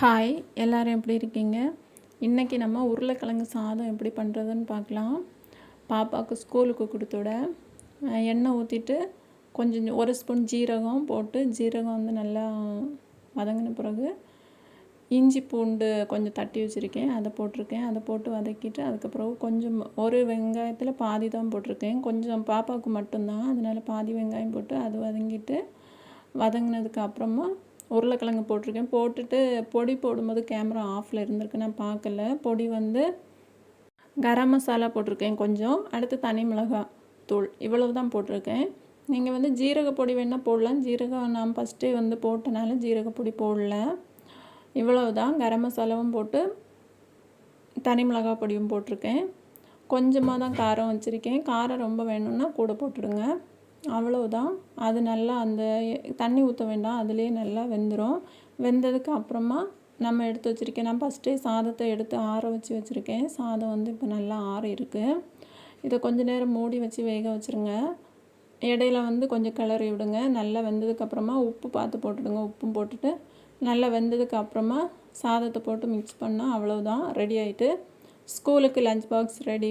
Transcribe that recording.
Hi எல்லோரும் எப்படி இருக்கீங்க? இன்றைக்கி நம்ம உருளைக்கிழங்கு சாதம் எப்படி பண்ணுறதுன்னு பார்க்கலாம். பாப்பாவுக்கு ஸ்கூலுக்கு கொடுத்துட எண்ணெய் ஊற்றிட்டு கொஞ்சம் ஒரு ஸ்பூன் ஜீரகம் போட்டு ஜீரகம் வந்து நல்லா வதங்கின பிறகு இஞ்சி பூண்டு கொஞ்சம் தட்டி வச்சுருக்கேன். அதை போட்டிருக்கேன். அதை போட்டு வதக்கிட்டு அதுக்கப்புறம் கொஞ்சம் ஒரு வெங்காயத்தில் பாதி தான் போட்டிருக்கேன். கொஞ்சம் பாப்பாவுக்கு மட்டும்தான். அதனால் பாதி வெங்காயம் போட்டு அது வதங்கிட்டு வதங்கினதுக்கு அப்புறமா உருளைக்கிழங்கு போட்டிருக்கேன். போட்டுட்டு பொடி போடும்போது கேமரா ஆஃபில் இருந்திருக்கு. நான் பார்க்கல. பொடி வந்து கரம் மசாலா போட்டிருக்கேன் கொஞ்சம். அடுத்து தனி மிளகாய் தூள் இவ்வளவு தான் போட்டிருக்கேன். நீங்கள் வந்து ஜீரக பொடி வேணால் போடலாம். ஜீரகம் நான் ஃபஸ்ட்டே வந்து போட்டனால ஜீரக பொடி போடல. இவ்வளவு தான் கரம் மசாலாவும் போட்டு தனி மிளகாய் பொடியும் போட்டிருக்கேன். கொஞ்சமாக தான் காரம் வச்சுருக்கேன். காரம் ரொம்ப வேணும்னா கூட போட்டுடுங்க. அவ்வளோதான் அது நல்லா அந்த தண்ணி ஊற்ற வேண்டாம். அதுலேயே நல்லா வெந்துடும் வெந்ததுக்கு அப்புறமா நம்ம எடுத்து வச்சுருக்கேன் நான் ஃபஸ்ட்டே சாதத்தை எடுத்து ஆற வச்சு வச்சுருக்கேன். சாதம் வந்து இப்போ நல்லா ஆற இருக்குது இதை கொஞ்ச நேரம் மூடி வச்சு வேக வச்சுருங்க. இடையில வந்து கொஞ்சம் கிளறி விடுங்க. நல்லா வெந்ததுக்கப்புறமா உப்பு பார்த்து போட்டுடுங்க. உப்பும் போட்டுட்டு நல்லா வெந்ததுக்கு அப்புறமா சாதத்தை போட்டு மிக்ஸ் பண்ணால் அவ்வளோதான் ரெடி ஆகிட்டு ஸ்கூலுக்கு லஞ்ச் பாக்ஸ் ரெடி